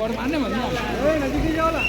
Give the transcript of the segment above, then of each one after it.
बर्बाद नहीं बनना।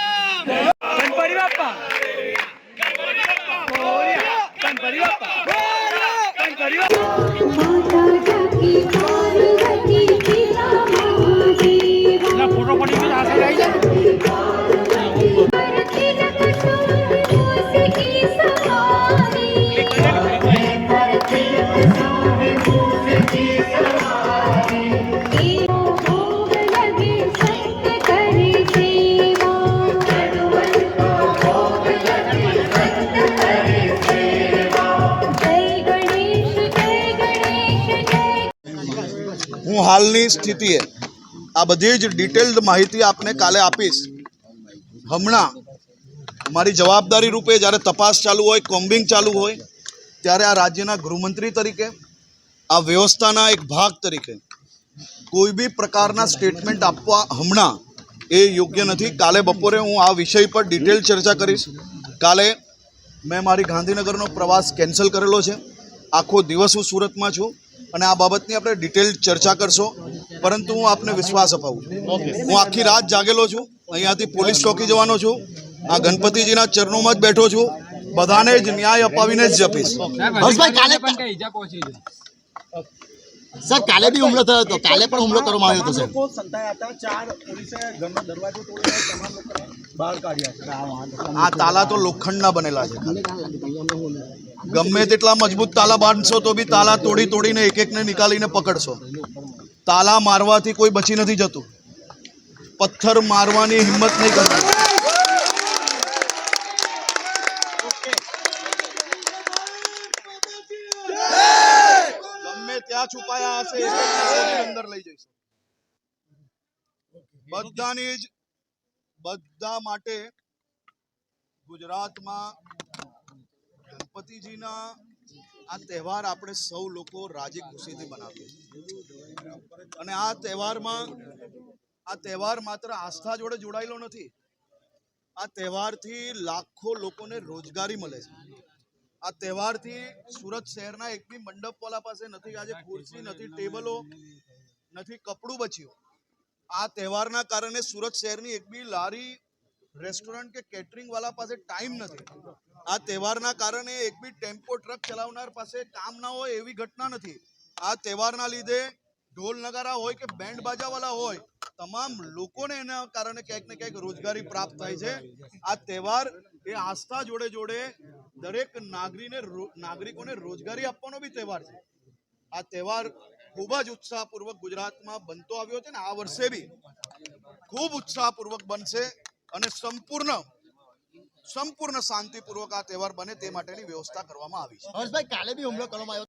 હું હાલની સ્થિતિએ આ બધી જ ડિટેલ્ડ માહિતી આપને કાલે આપીશ. હમણાં મારી જવાબદારી રૂપે જ્યારે તપાસ ચાલુ હોય, કોમ્બિંગ ચાલુ હોય, ત્યારે આ રાજ્યના ગૃહમંત્રી તરીકે આ વ્યવસ્થાના એક ભાગ તરીકે કોઈ બી પ્રકારના સ્ટેટમેન્ટ આપવા હમણાં એ યોગ્ય નથી. કાલે બપોરે હું આ વિષય પર ડિટેલ ચર્ચા કરીશ. કાલે મેં મારી ગાંધીનગરનો પ્રવાસ કેન્સલ કરેલો છે. આખો દિવસ હું સુરતમાં છું અને આ બાબતની આપણે ડિટેલ ચર્ચા કરશો. પરંતુ હું આપને વિશ્વાસ અપાવું હું આખી રાત જાગેલો છું. અહીંયાથી પોલીસ ચોકી જવાનો છું. આ ગણપતિજીના ચરણોમાં જ બેઠો છું. બધાને જ ન્યાય અપાવીને જ જપીશ. હર્ષભાઈ, કાલે બી હુમલો થયો હતો. કાલે પણ હુમલો કરવામાં આવ્યો હતો સર લોકો સંતાયા હતા. ચાર પોલીસે ઘરનો દરવાજો તોડીને તમામ લોકોને બહાર કાઢ્યા આ તાલા તો લોખંડના બનેલા છે. ગમે તેટલા મજબૂત તાલા બાંધશો તો બી તાલા તોડી તોડીને એક એકને નીકાળીને પકડશો. તાલા મારવાથી કોઈ બચી નથી જતું. પથ્થર મારવાની હિંમત નહીં કરવી ગમે છુપાયા હશે અંદર લઈ જઈશું. બધાની જ બધા માટે ગુજરાતમાં ગણપતિજીના આ તહેવાર આપણે સૌ લોકો રાજી ખુશીથી બનાવીએ છીએ. અને આ તહેવારમાં આ તહેવાર માત્ર આસ્થા જોડે જોડાયેલો નથી. આ તહેવારથી લાખો લોકોને રોજગારી મળે છે. આ તહેવારથી સુરત શહેરના એક બી મંડપવાલા પાસે નથી, આજે ખુરશી નથી, ટેબલો નથી, કપડું બચ્યું. આ તહેવારના કારણે સુરત શહેરની એક બી લારી રેસ્ટોરન્ટ કે કેટરિંગ વાળા પાસે ટાઈમ નથી. આ તહેવારના કારણે એક બી ટેમ્પો ટ્રક ચલાવનાર પાસે કામ ના હોય એવી ઘટના નથી. આ તહેવારના લીધે ઢોલ નગારા હોય કે બેન્ડ બાજાવાળા હોય, તમામ લોકોને એના કારણે ક્યાંક ને ક્યાંક રોજગારી પ્રાપ્ત થાય છે. આ તહેવાર એ આસ્થા જોડે જોડે દરેક નાગરીને નાગરિકોને રોજગારી આપવાનો બી તહેવાર છે. આ તહેવાર ખૂબ જ ઉત્સાહપૂર્વક ગુજરાતમાં બનતો આવ્યો છે ને આ વર્ષે બી ખૂબ ઉત્સાહપૂર્વક બનશે અને સંપૂર્ણ સંપૂર્ણ શાંતિપૂર્વક આ તહેવાર બને તે માટેની વ્યવસ્થા કરવામાં આવી છે. કાલે બી હુમલો કરવામાં આવ્યો